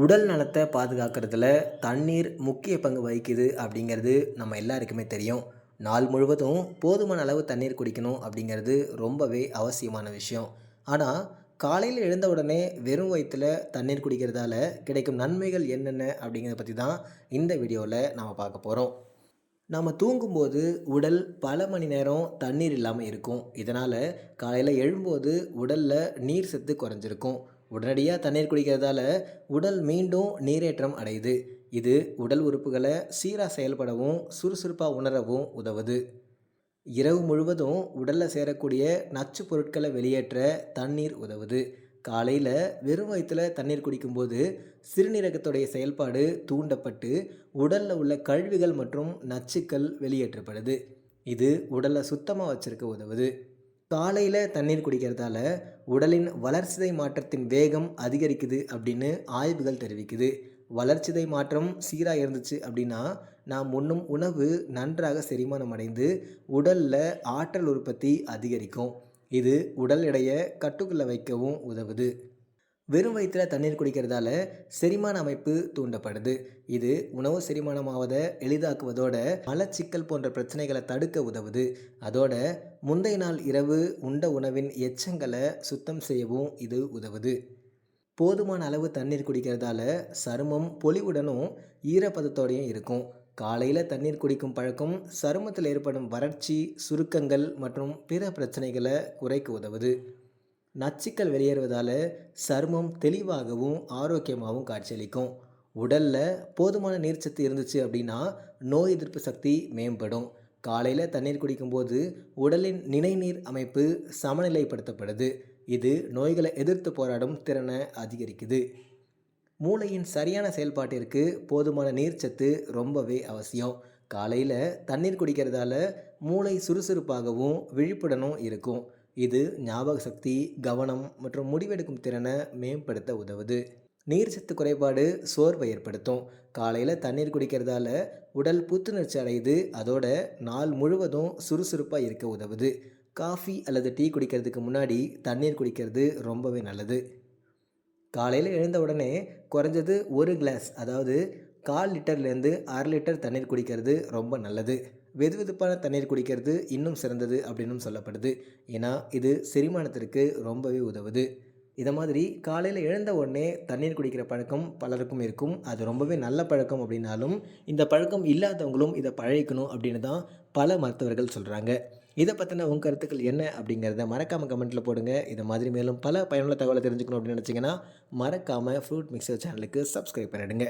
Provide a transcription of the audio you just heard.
உடல் நலத்தை பாதுகாக்கிறதுல தண்ணீர் முக்கிய பங்கு வகிக்குது அப்படிங்கிறது நம்ம எல்லாருக்குமே தெரியும். நாள் முழுவதும் போதுமான அளவு தண்ணீர் குடிக்கணும் அப்படிங்கிறது ரொம்பவே அவசியமான விஷயம். ஆனால் காலையில் எழுந்த உடனே வெறும் வயிற்றில் தண்ணீர் குடிக்கிறதால கிடைக்கும் நன்மைகள் என்னென்ன அப்படிங்கிறத பற்றி தான் இந்த வீடியோவில் நாம் பார்க்க போகிறோம் நாம் தூங்கும்போது உடல் பல மணி நேரம் தண்ணீர் இல்லாமல் இருக்கும். இதனால் காலையில் எழும்போது உடலில் நீர் சத்து குறைஞ்சிருக்கும். உடனடியாக தண்ணீர் குடிக்கிறதால உடல் மீண்டும் நீரேற்றம் அடையுது. இது உடல் உறுப்புகளை சீராக செயல்படவும் சுறுசுறுப்பாக உணரவும் உதவுது. இரவு முழுவதும் உடலில் சேரக்கூடிய நச்சு பொருட்களை வெளியேற்ற தண்ணீர் உதவுது. காலையில் வெறும் வயிற்றில் தண்ணீர் குடிக்கும்போது சிறுநீரகத்துடைய செயல்பாடு தூண்டப்பட்டு உடலில் உள்ள கழிவுகள் மற்றும் நச்சுக்கள் வெளியேற்றப்படுது. இது உடலை சுத்தமாக வச்சுருக்க உதவுது. காலையில் தண்ணீர் குடிக்கிறதால உடலின் வளர்சிதை மாற்றத்தின் வேகம் அதிகரிக்குது அப்படின்னு ஆய்வுகள் தெரிவிக்குது. வளர்ச்சிதை மாற்றம் சீராக இருந்துச்சு அப்படின்னா நாம் உண்ணும் உணவு நன்றாக செரிமானம் அடைந்து உடலில் ஆற்றல் உற்பத்தி அதிகரிக்கும். இது உடல் எடையை கட்டுக்குள்ளே வைக்கவும் உதவுது. வெறும் வயிற்றில் தண்ணீர் குடிக்கிறதால செரிமான அமைப்பு தூண்டப்படுது. இது உணவு செரிமானமாவதை எளிதாக்குவதோட மலச்சிக்கல் போன்ற பிரச்சனைகளை தடுக்க உதவுது. அதோட முந்தைய நாள் இரவு உண்ட உணவின் எச்சங்களை சுத்தம் செய்யவும் இது உதவுது. போதுமான அளவு தண்ணீர் குடிக்கிறதால சருமம் பொலிவுடனும் ஈரப்பதத்தோடையும் இருக்கும். காலையில் தண்ணீர் குடிக்கும் பழக்கம் சருமத்தில் ஏற்படும் வறட்சி சுருக்கங்கள் மற்றும் பிற பிரச்சனைகளை குறைக்க உதவுது. நச்சுக்கள் வெளியேறுவதால் சருமம் தெளிவாகவும் ஆரோக்கியமாகவும் காட்சியளிக்கும். உடலில் போதுமான நீர்ச்சத்து இருந்துச்சு அப்படின்னா நோய் எதிர்ப்பு சக்தி மேம்படும். காலையில் தண்ணீர் குடிக்கும்போது உடலின் நினைநீர் அமைப்பு சமநிலைப்படுத்தப்படுது. இது நோய்களை எதிர்த்து போராடும் திறனை அதிகரிக்குது. மூளையின் சரியான செயல்பாட்டிற்கு போதுமான நீர்ச்சத்து ரொம்பவே அவசியம். காலையில் தண்ணீர் குடிக்கிறதால மூளை சுறுசுறுப்பாகவும் விழிப்புடனும் இருக்கும். இது ஞாபக சக்தி கவனம் மற்றும் முடிவெடுக்கும் திறனை மேம்படுத்த உதவுது. நீர் சத்து குறைபாடு சோர்வை ஏற்படுத்தும். காலையில் தண்ணீர் குடிக்கிறதால உடல் புத்துணர்ச்சி அடையுது. அதோட நாள் முழுவதும் சுறுசுறுப்பாக இருக்க உதவுது. காஃபி அல்லது டீ குடிக்கிறதுக்கு முன்னாடி தண்ணீர் குடிக்கிறது ரொம்பவே நல்லது. காலையில் எழுந்த உடனே குறைஞ்சது ஒரு கிளாஸ் அதாவது கால் லிட்டர்லேருந்து அரை லிட்டர் தண்ணீர் குடிக்கிறது ரொம்ப நல்லது. வெது வெதுப்பான தண்ணீர் குடிக்கிறது இன்னும் சிறந்தது அப்படின்னும் சொல்லப்படுது. ஏன்னா இது செரிமானத்திற்கு ரொம்பவே உதவுது. இதை மாதிரி காலையில் எழுந்த உடனே தண்ணீர் குடிக்கிற பழக்கம் பலருக்கும் இருக்கும். அது ரொம்பவே நல்ல பழக்கம் அப்படின்னாலும் இந்த பழக்கம் இல்லாதவங்களும் இதை பழகிக்கணும் அப்படின்னு தான் பல மருத்துவர்கள் சொல்கிறாங்க இதை பற்றின உங்கள் கருத்துக்கள் என்ன அப்படிங்கிறத மறக்காமல் கமெண்ட்டில் போடுங்க. இதை மாதிரி மேலும் பல பயனுள்ள தகவலை தெரிஞ்சுக்கணும் அப்படின்னு நினச்சிங்கன்னா மறக்காமல் ஃப்ரூட் மிக்சர் சேனலுக்கு சப்ஸ்கிரைப் பண்ணிடுங்க.